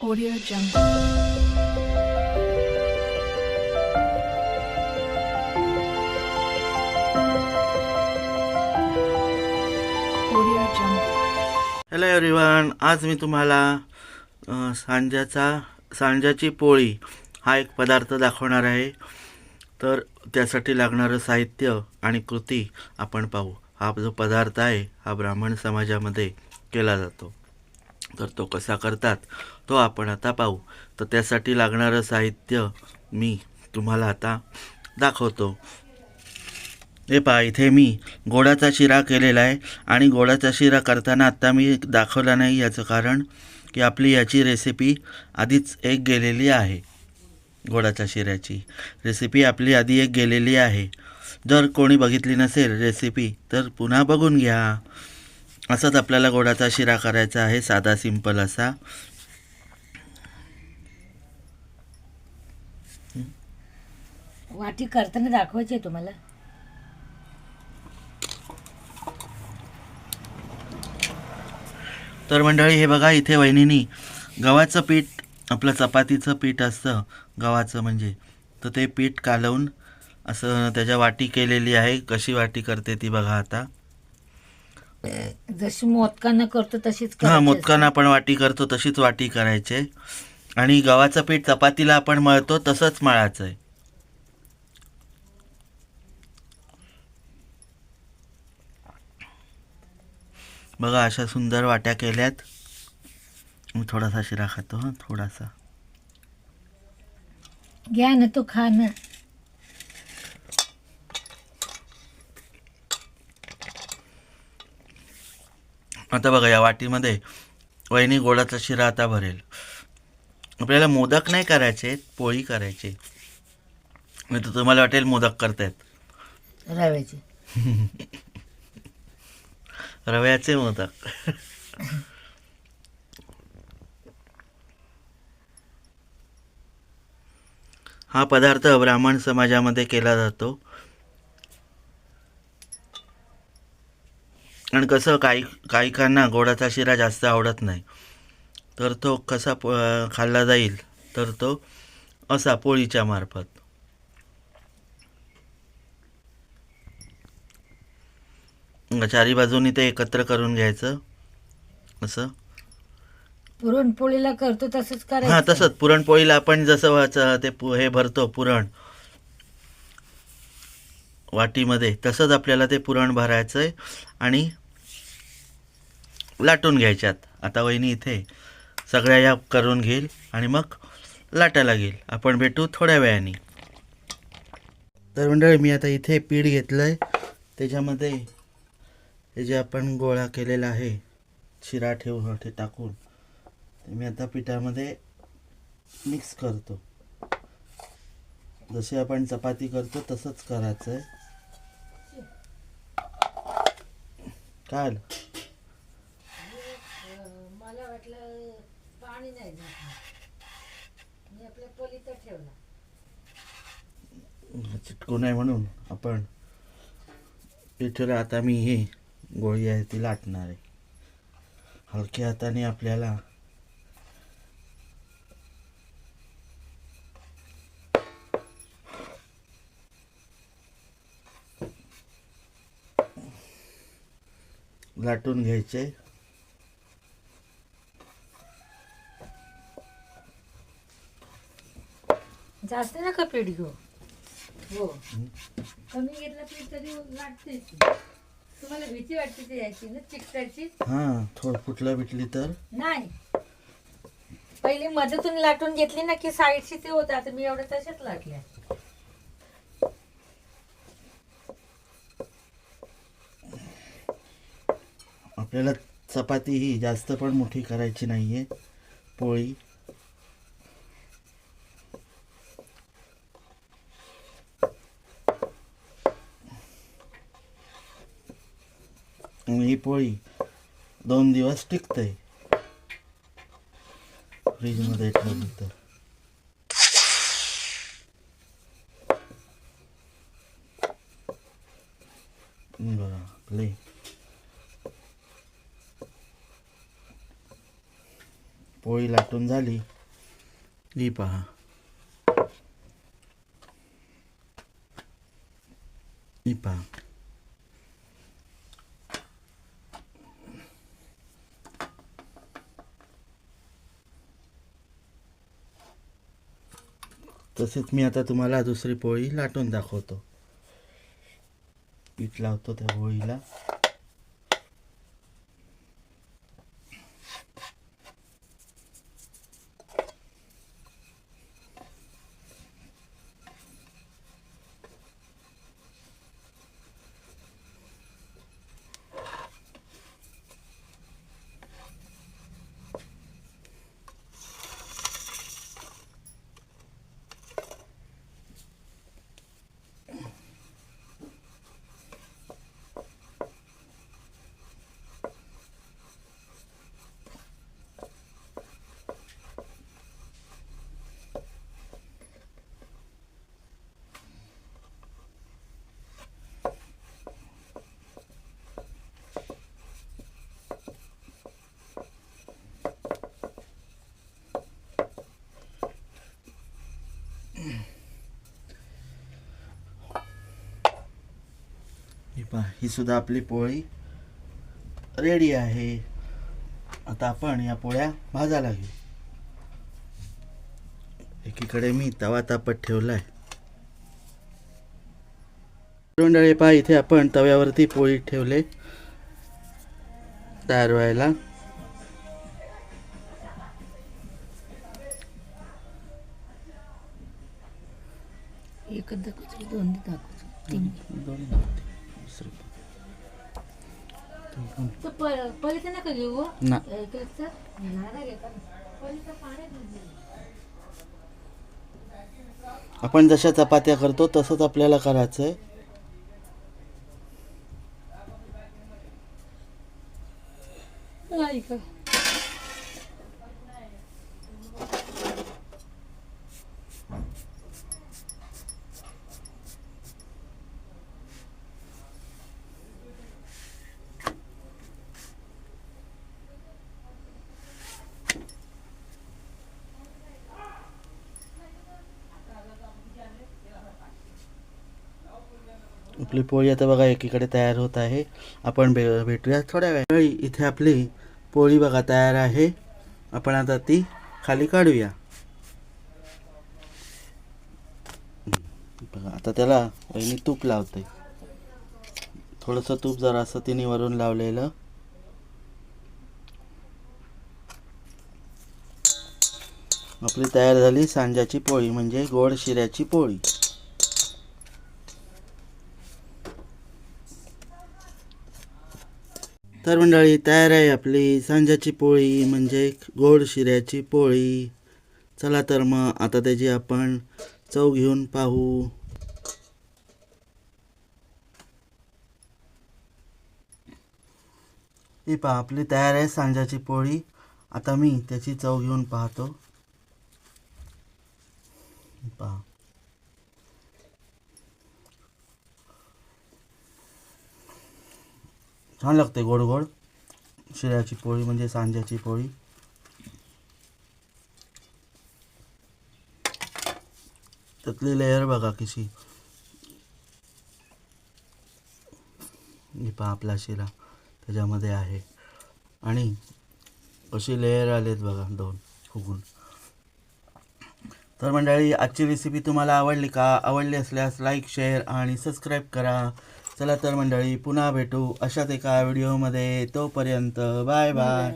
Audio Jungle. Audio Jungle. Hello everyone आज मी तुम्हाला अ, सांज्याचा सांज्याची पोळी हा एक पदार्थ दाखवणार आहे तर त्यासाठी लागणारं साहित्य आणि कृती आपण पाहू हा जो पदार्थ आहे हा ब्राह्मण समाजामध्ये केला जातो तर तो कसा करतात तो आपण आता पाहू. तर त्यासाठी लागणारं साहित्य मी तुम्हाला आता दाखवतो. हे पहा इथे मी गोडाचा शिरा केलेला आहे आणि गोडाचा शिरा करताना आत्ता मी दाखवला नाही याचं कारण की आपली याची रेसिपी आधीच एक गेलेली आहे गोडाच्या शिऱ्याची. रेसिपी आपली आधी एक गेलेली आहे. जर कोणी बघितली नसेल रेसिपी तर पुन्हा बघून घ्या. असंच आपल्याला गोडाचा शिरा करायचा आहे साधा सिंपल असा. वाटी करताना दाखवायची आहे तुम्हाला. तर मंडळी हे बघा इथे वहिनीनी गव्हाचं पीठ आपलं चपातीचं पीठ असतं गव्हाचं म्हणजे. तर ते पीठ कालवून असं त्याच्या वाटी केलेली आहे. कशी वाटी करते ती बघा आता. जशी मोदकांना करतो तशीच हां करायची. मोदकांना आपण वाटी करतो तशीच वाटी करायची. आणि गव्हाचं पीठ चपातीला आपण मळतो तसंच मळायचं आहे. बघा अशा सुंदर वाट्या केल्यात. मी थोडासा शिरा खातो हां थोडासा. असते. घ्या ना तू खा ना. आता बघा या वाटीमध्ये वहिनी गोडाचा शिरा आता भरेल. आपल्याला मोदक नाही करायचे पोळी करायची. नाही तर तुम्हाला वाटेल मोदक करतायत. रव्याची. रव्याचे मोदक. हा पदार्थ ब्राह्मण समाजामध्ये केला जातो. आणि कसं काही काहीकांना गोडाचा शिरा जास्त आवडत नाही. तर तो कसा प खाल्ला जाईल? तर तो असा पोळीच्या मार्फत. चारी बाजूनी ते एकत्र करून घ्यायचं. असं. पुरणपोळीला करतो तसंच हां करायचं तसंच. पुरणपोळीला आपण जसं ते पु- हे भरतो पुरण. वाटीमध्ये तसंच आपल्याला ते पुरण भरायचं आहे आणि लाटून घ्यायच्यात. आता वहिनी इथे. सगळ्या या करून घेईल आणि मग लाटायला घेईल. आपण भेटू थोड्या वेळाने. तर मंडळी मी आता इथे पीठ घेतलं आहे त्याच्यामध्ये हे जे आपण गोळा केलेला आहे शिरा ठेवून ते टाकून ते मी आता पिठामध्ये मिक्स करतो. जसे आपण चपाती करतो तसंच करायचं आहे काय पाणी नाही मी आपल्या ठेवला. चिटकू नये म्हणून आपण. पिठीला आता मी ही गोळी आहे ती लाटणार आहे. हलक्या हाताने आपल्याला लाटून घ्यायचे. जास्त नका पीठ घेऊ. हो. कमी घेतलं पीठ तरी वाटते तुम्हाला भीती वाटते ते याची ना चिकटाची हां थोडं फुटलं बिटली तर. नाही. पहिली मदतून लाटून घेतली ना की साईडची ते होतं. आता मी एवढ्या तशाच लाटल्या. आपल्याला चपाती ही जास्त पण मोठी करायची नाही आहे पोळी. पोळी दोन दिवस टिकते फ्रीजमध्ये ठेवली तर. बघा पोळी लाटून झाली. ही पहा. ही पहा. तसेच मी आता तुम्हाला दुसरी पोळी लाटून दाखवतो. पीठ लावतो त्या पोळीला. पहा ही सुद्धा आपली पोळी रेडी आहे. आता आपण या पोळ्या भाजायला घेऊ. एकीकडे मी तवा तापत ठेवलाय. मंडळी पहा इथे आपण तव्यावरती पोळी ठेवले. तयार व्हायला. दाखवतो दोन दाखवतो नका घेऊ. ना. आपण जशा चपात्या करतो तसंच आपल्याला करायचं आहे नाही का आपली पोळी आता बघा एकीकडे तयार होत आहे. आपण भे भेटूया थोड्या वेळ. इथे आपली पोळी बघा तयार आहे. आपण आता ती खाली काढूया. बघा आता त्याला वहिनी तूप लावते. थोडंसं तूप जरा असं तिने वरून लावलेलं. आपली तयार झाली सांजाची पोळी म्हणजे गोड शिऱ्याची पोळी. तर मंडळी तयार आहे आपली सांजाची पोळी म्हणजे गोड शिऱ्याची पोळी. चला तर मग आता त्याची आपण चव घेऊन पाहू. ही पहा आपली तयार आहे सांजाची पोळी. आता मी त्याची चव घेऊन पाहतो. पहा. छान लागते गोड गोड. शिऱ्याची पोळी म्हणजे सांज्याची पोळी. त्यातली लेयर बघा कशी. पहा आपला शिरा त्याच्यामध्ये आहे. आणि अशी लेअर आलेत बघा दोन फुगून. तर मंडळी आजची रेसिपी तुम्हाला आवडली का? आवडली असल्यास लाईक शेअर आणि सबस्क्राईब करा. चला तर मंडळी पुन्हा भेटू अशाच एका व्हिडिओमध्ये तोपर्यंत बाय बाय